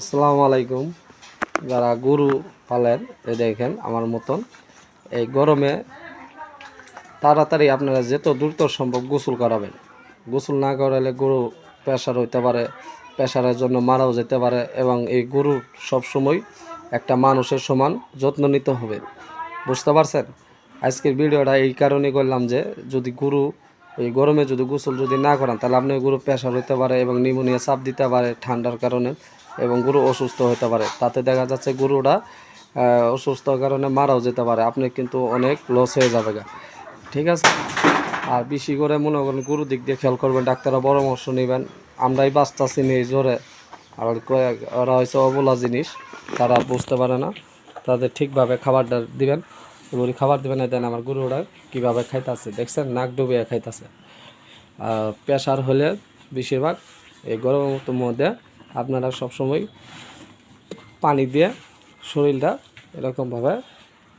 আসসালামু আলাইকুম। যারা গরু পালেন, এই দেখেন আমার মতন, এই গরমে তাড়াতাড়ি আপনারা যেত দ্রুত সম্ভব গোসল করাবেন। গোসল না করালে গরু প্রেশার হইতে পারে প্রেশারের জন্য মারাও যেতে পারে এবং এই গরু সবসময় একটা মানুষের সমান যত্ন নিতে হবে। বুঝতে পারছেন? আজকের ভিডিওটা এই কারণে করলাম যে, যদি গরু, এই গরমে যদি গোসল যদি না করান, তাহলে আপনার গরু প্রেশার হইতে পারে এবং নিউমোনিয়া চাপ দিতে পারে ঠান্ডার কারণে। এবং গরু অসুস্থ হতে পারে। তাতে দেখা যাচ্ছে গরুটা অসুস্থ কারণে মারাও যেতে পারে। আপনি কিন্তু অনেক লস হয়ে যাবে গা। ঠিক আছে? আর বেশি করে মনে করেন গরু দিক দিয়ে খেয়াল করবেন, ডাক্তাররা পরামর্শ নেবেন। আমরাই বাঁচতাছি নেই জোরে। আর কয়েক- ওরা হয়েছে অবলা জিনিস, তারা বুঝতে পারে না। তাদের ঠিকভাবে খাবারটা দিবেন। গরু খাবার দিবেন দেন আমার গরুরা কীভাবে খাইতেছে? দেখছেন? নাক ডুবিয়ে খাইতেছে। আর প্রেশার হলে বেশিরভাগ এই গরমের মধ্যে আপনারা সবসময় পানি দিয়ে শরীরটা এরকমভাবে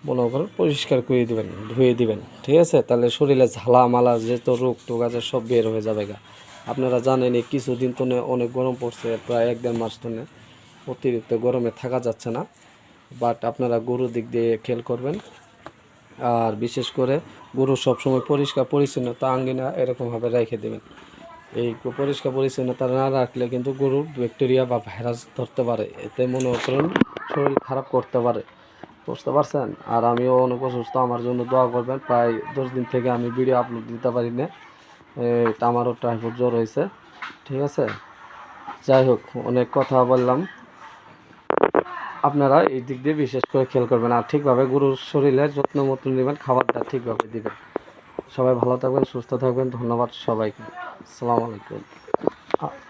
মনে করেন পরিষ্কার করে দিবেন, ধুয়ে দিবেন, ঠিক আছে? তাহলে শরীরে ঝালা মালা যেত রোগ টোগ আছে সব বের হয়ে যাবে গা। আপনারা জানেন এই কিছুদিন তো অনেক গরম পড়ছে, প্রায় এক দেড় মাস তো অতিরিক্ত গরমে থাকা যাচ্ছে না। বাট আপনারা গরুর দিক দিয়ে খেয়াল করবেন। আর বিশেষ করে গরু সবসময় পরিষ্কার পরিচ্ছন্নতা আঙ্গিনা এরকমভাবে রেখে দেবেন। এই পরিষ্কার পরিচ্ছন্নতা না রাখলে কিন্তু গরুর ব্যাকটেরিয়া বা ভাইরাস ধরতে পারে। এতে মনে করেন শরীর খারাপ করতে পারে। বুঝতে পারছেন? আর আমিও অনেক অসুস্থ, আমার জন্য দোয়া করবেন। প্রায় দশ দিন থেকে আমি ভিডিও আপলোড দিতে পারি না। আমারও টাইফয়েড জ্বর হয়েছে। ঠিক আছে? যাই হোক, অনেক কথা বললাম। আপনারা এই দিক দিয়ে বিশেষ করে খেয়াল করবেন। আর ঠিকভাবে গরুর শরীরে যত্ন মতো নেবেন, খাবারটা ঠিকভাবে দিবেন। সবাই ভালো থাকবেন, সুস্থ থাকবেন। ধন্যবাদ সবাইকে। Assalamualaikum. Ah.